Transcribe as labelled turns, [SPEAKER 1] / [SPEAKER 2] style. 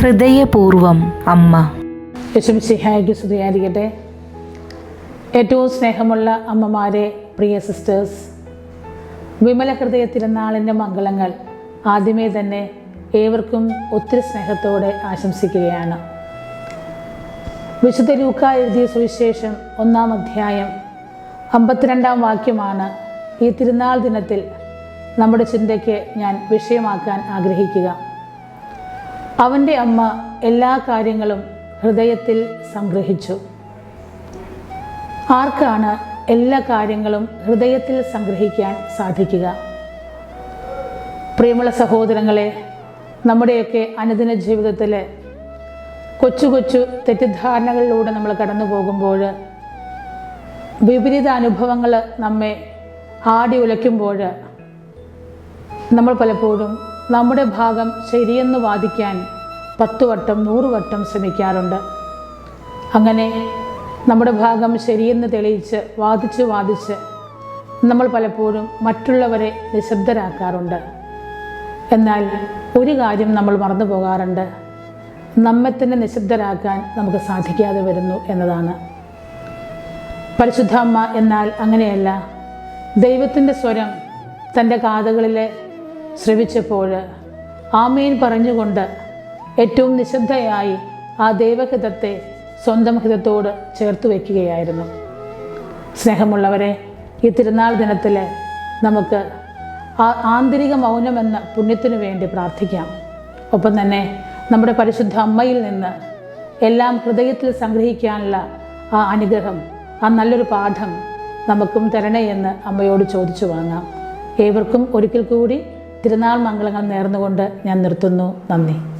[SPEAKER 1] ഹൃദയപൂർവം അമ്മ.
[SPEAKER 2] യശുമിശിഹായ്ക്ക് സ്തുതിയായിരിക്കട്ടെ. ഏറ്റവും സ്നേഹമുള്ള അമ്മമാരെ പ്രിയ സിസ്റ്റേഴ്സ് വിമല ഹൃദയ തിരുനാളിന്റെ മംഗളങ്ങൾ ആദ്യമേ തന്നെ ഏവർക്കും ഒത്തിരി സ്നേഹത്തോടെ ആശംസിക്കുകയാണ്. വിശുദ്ധ രൂക്ക എഴുതിയ സുവിശേഷം ഒന്നാം അധ്യായം അമ്പത്തിരണ്ടാം വാക്യമാണ് ഈ തിരുനാൾ ദിനത്തിൽ നമ്മുടെ ചിന്തയ്ക്ക് ഞാൻ വിഷയമാക്കാൻ ആഗ്രഹിക്കുക. അവന്റെ അമ്മ എല്ലാ കാര്യങ്ങളും ഹൃദയത്തിൽ സംഗ്രഹിച്ചു. ആർക്കാണ് എല്ലാ കാര്യങ്ങളും ഹൃദയത്തിൽ സംഗ്രഹിക്കാൻ സാധിക്കുക? പ്രിയമുള്ള സഹോദരങ്ങളെ നമ്മുടെയൊക്കെ അനുദിന ജീവിതത്തിൽ കൊച്ചു കൊച്ചു തെറ്റിദ്ധാരണകളിലൂടെ നമ്മൾ കടന്നു പോകുമ്പോൾ വിപരീത അനുഭവങ്ങൾ നമ്മെ ആടി ഉലയ്ക്കുമ്പോൾ നമ്മൾ പലപ്പോഴും നമ്മുടെ ഭാഗം ശരിയെന്ന് വാദിക്കാൻ പത്ത് വട്ടം നൂറ് വട്ടം ശ്രമിക്കാറുണ്ട്. അങ്ങനെ നമ്മുടെ ഭാഗം ശരിയെന്ന് തെളിയിച്ച് വാദിച്ച് വാദിച്ച് നമ്മൾ പലപ്പോഴും മറ്റുള്ളവരെ നിശബ്ദരാക്കാറുണ്ട്. എന്നാൽ ഒരു കാര്യം നമ്മൾ മറന്നു പോകാറുണ്ട്. നമ്മെ തന്നെ നിശബ്ദരാക്കാൻ നമുക്ക് സാധിക്കാതെ വരുന്നു എന്നതാണ്. പരിശുദ്ധാമ്മ എന്നാൽ അങ്ങനെയല്ല. ദൈവത്തിന്റെ സ്വരം തന്റെ കാതുകളിൽ ശ്രവിച്ചപ്പോൾ ആമീൻ പറഞ്ഞുകൊണ്ട് ഏറ്റവും നിശബ്ദയായി ആ ദൈവഹിതത്തെ സ്വന്തം ഹിതത്തോട് ചേർത്ത് വയ്ക്കുകയായിരുന്നു. സ്നേഹമുള്ളവരെ ഈ തിരുനാൾ ദിനത്തിൽ നമുക്ക് ആ ആന്തരിക മൗനമെന്ന പുണ്യത്തിനു വേണ്ടി പ്രാർത്ഥിക്കാം. ഒപ്പം തന്നെ നമ്മുടെ പരിശുദ്ധ അമ്മയിൽ നിന്ന് എല്ലാം ഹൃദയത്തിൽ സംഗ്രഹിക്കാനുള്ള ആ അനുഗ്രഹം ആ നല്ലൊരു പാഠം നമുക്കും തരണേ എന്ന് അമ്മയോട് ചോദിച്ചു വാങ്ങാം. ഏവർക്കും ഒരിക്കൽ കൂടി തിരുനാൾ മംഗളങ്ങൾ നേർന്നുകൊണ്ട് ഞാൻ നിർത്തുന്നു. നന്ദി.